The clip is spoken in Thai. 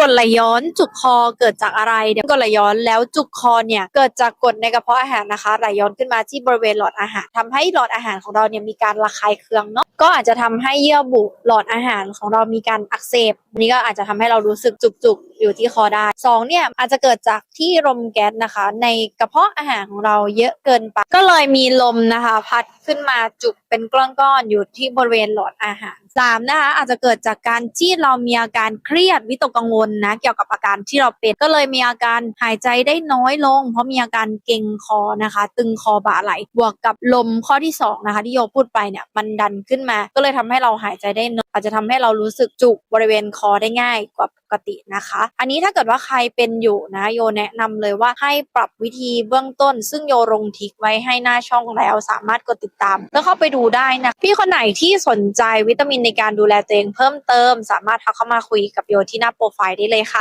กรดไหลย้อนจุกคอเกิดจากอะไรเดี๋ยวกรดไหลย้อนแล้วจุกคอเนี่ยเกิดจากกรดในกระเพาะอาหารนะคะไหลย้อนขึ้นมาที่บริเวณหลอดอาหารทำให้หลอดอาหารของเราเนี่ยมีการระคายเคืองเนาะ ก็อาจจะทำให้เยื่อบุหลอดอาหารของเรามีการอักเสบนนี้ก็อาจจะทำให้เรารู้สึกจุกๆ อยู่ที่คอได้สองเนี่ยอาจจะเกิดจากที่ลมแก๊สนะคะ ในกระเพาะอาหารของเราเยอะเกินไป ก็เลยมีลมนะคะ พัดขึ้นมาจุกเป็นก้อนๆอยู่ที่บริเวณหลอดอาหารสามนะคะอาจจะเกิดจากการที่เรามีอาการเครียดวิตกกังวลนะเกี่ยวกับอาการที่เราเป็น ก็เลยมีอาการหายใจได้น้อยลง เพราะมีอาการเกร็งคอนะคะ ตึงคอบ่าไหลบวกกับลมข้อที่สองนะคะที่โยพูดไปเนี่ยมันดันขึ้นมา ก็เลยทำให้เราหายใจได้น้อยอาจจะทำให้เรารู้สึกจุกบริเวณคอได้ง่ายกว่าปกตินะคะ อันนี้ถ้าเกิดว่าใครเป็นอยู่นะโยแนะนำเลยว่าให้ปรับวิธีเบื้องต้น ซึ่งโยลงทิกไว้ให้หน้าช่องแล้ว สามารถกดติดตาม แล้วเข้าไปดูได้นะ พี่คนไหนที่สนใจวิตามินในการดูแลตัวเองเพิ่มเติม สามารถทักเข้ามาคุยกับโยที่หน้าโปรไฟล์ได้เลยค่ะ